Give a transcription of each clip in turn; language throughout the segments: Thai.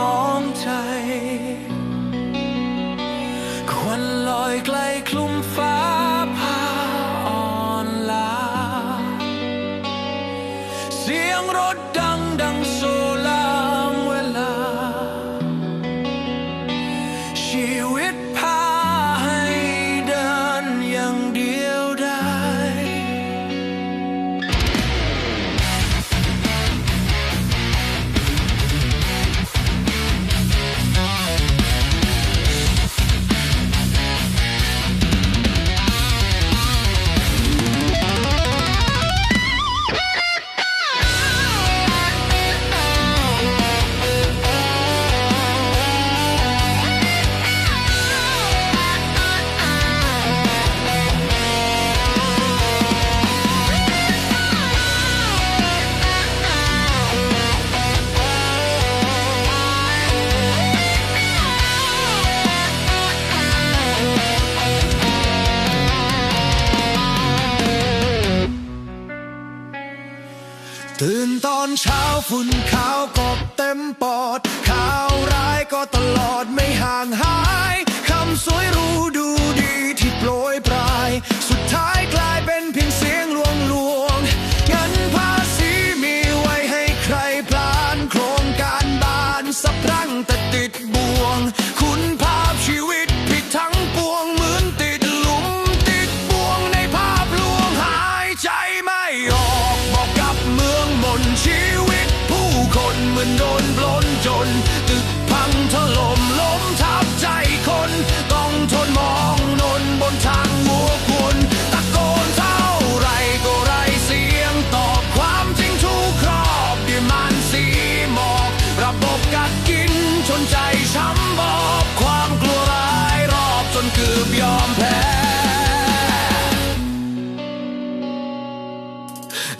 มองใจ ควันลอยไกลคลุมฟ้าพาอ่อนลา เสียงรถ ตื่นตอนเช้าฝุ่นขาวกบเต็มปอดข่าวร้ายก็ตลอดไม่ห่างหาย คำสวยรู้ดูดีที่โปรยปลาย สุดท้ายกลายเป็น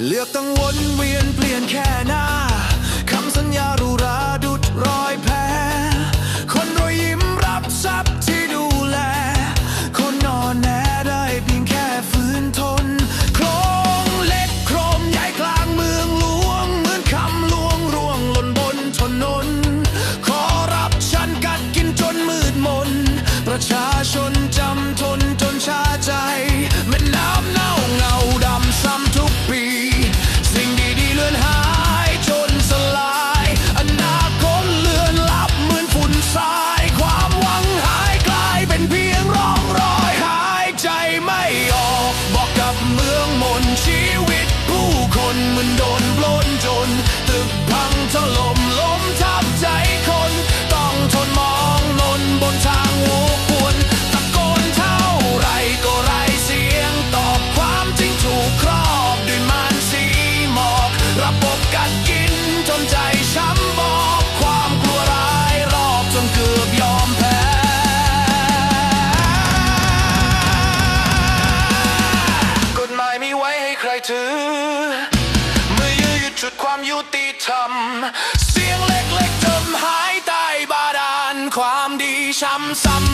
เลือกต้องวนเวียนเปลี่ยนแค่หน้า ไม่ออกบอกกับเมืองมนชีวิตผู้คนมันโดนปล้นจน ตึกพังถล่ม เสียงเล็กๆจมหายใต้บาดาลความดีช้ำซ้ำ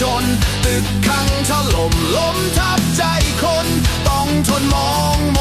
จนตึกขังถล่มล้มทับใจคน ต้องทนมองม